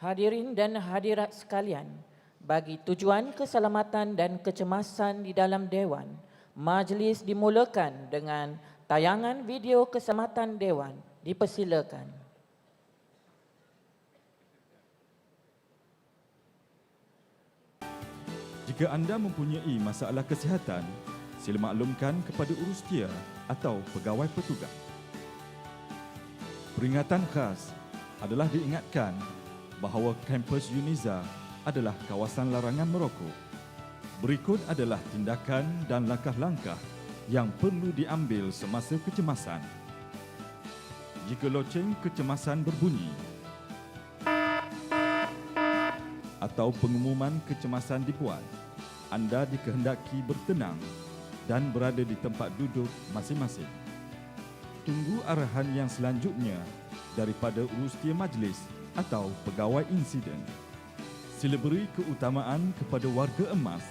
Hadirin dan hadirat sekalian, bagi tujuan keselamatan dan kecemasan di dalam Dewan, majlis dimulakan dengan tayangan video keselamatan Dewan. Dipersilakan. Jika anda mempunyai masalah kesihatan, sila maklumkan kepada urus tia atau pegawai petugas. Peringatan khas adalah diingatkan bahawa kampus Uniza adalah kawasan larangan merokok. Berikut adalah tindakan dan langkah-langkah yang perlu diambil semasa kecemasan. Jika loceng kecemasan berbunyi atau pengumuman kecemasan dibuat, anda dikehendaki bertenang dan berada di tempat duduk masing-masing. Tunggu arahan yang selanjutnya daripada urus tia majlis atau pegawai insiden. Sila beri keutamaan kepada warga emas,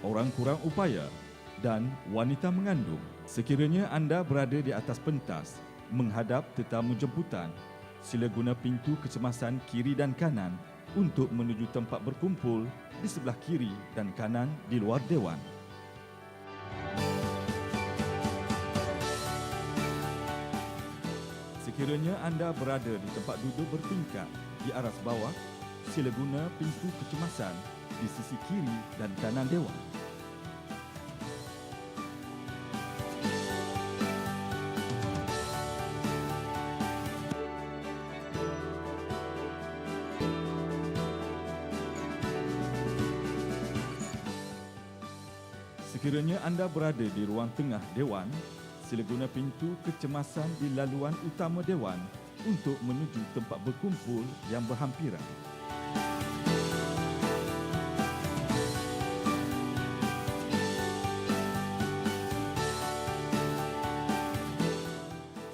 orang kurang upaya dan wanita mengandung. Sekiranya anda berada di atas pentas menghadap tetamu jemputan, sila guna pintu kecemasan kiri dan kanan untuk menuju tempat berkumpul di sebelah kiri dan kanan di luar dewan. Sekiranya anda berada di tempat duduk bertingkat di aras bawah, sila guna pintu kecemasan di sisi kiri dan kanan dewan. Sekiranya anda berada di ruang tengah dewan, sila guna pintu kecemasan di laluan utama dewan untuk menuju tempat berkumpul yang berhampiran.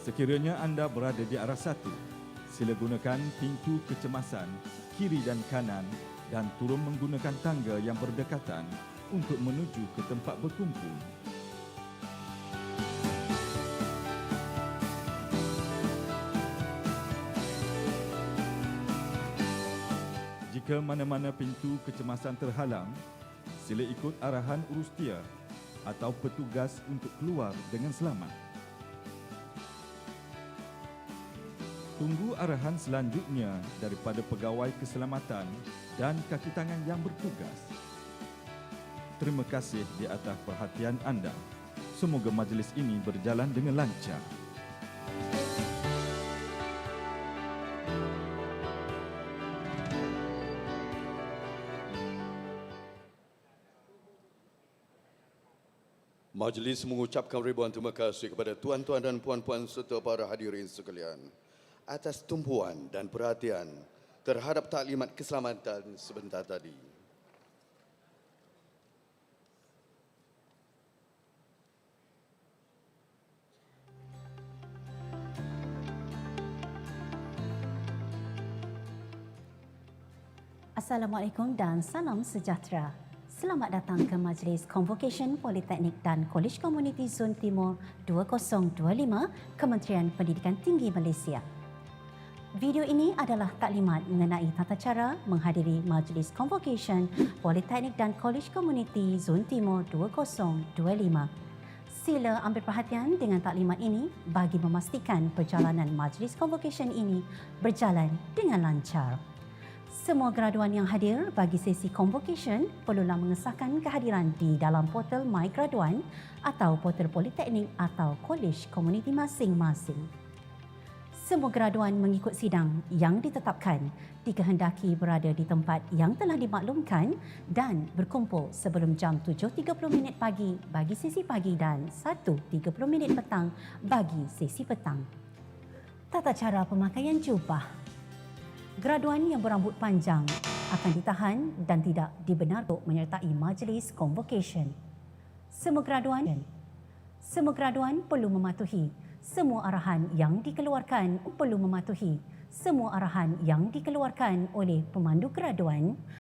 Sekiranya anda berada di arah satu, sila gunakan pintu kecemasan kiri dan kanan dan turun menggunakan tangga yang berdekatan untuk menuju ke tempat berkumpul. Jika mana-mana pintu kecemasan terhalang, sila ikut arahan urus tia atau petugas untuk keluar dengan selamat. Tunggu arahan selanjutnya daripada pegawai keselamatan dan kaki tangan yang bertugas. Terima kasih di atas perhatian anda. Semoga majlis ini berjalan dengan lancar. Majlis mengucapkan ribuan terima kasih kepada tuan-tuan dan puan-puan serta para hadirin sekalian atas tumpuan dan perhatian terhadap taklimat keselamatan sebentar tadi. Assalamualaikum dan salam sejahtera. Selamat datang ke Majlis Convocation Politeknik dan Kolej Komuniti Zon Timur 2025 Kementerian Pendidikan Tinggi Malaysia. Video ini adalah taklimat mengenai tata cara menghadiri Majlis Convocation Politeknik dan Kolej Komuniti Zon Timur 2025. Sila ambil perhatian dengan taklimat ini bagi memastikan perjalanan Majlis Convocation ini berjalan dengan lancar. Semua graduan yang hadir bagi sesi convocation perlulah mengesahkan kehadiran di dalam portal My Graduan atau portal Politeknik atau kolej komuniti masing-masing. Semua graduan mengikut sidang yang ditetapkan dikehendaki berada di tempat yang telah dimaklumkan dan berkumpul sebelum jam 7.30 minit pagi bagi sesi pagi dan 1.30 minit petang bagi sesi petang. Tata cara pemakaian jubah graduan yang berambut panjang akan ditahan dan tidak dibenarkan menyertai majlis convocation. Semua graduan semua graduan perlu mematuhi semua arahan yang dikeluarkan perlu mematuhi semua arahan yang dikeluarkan oleh pemandu graduan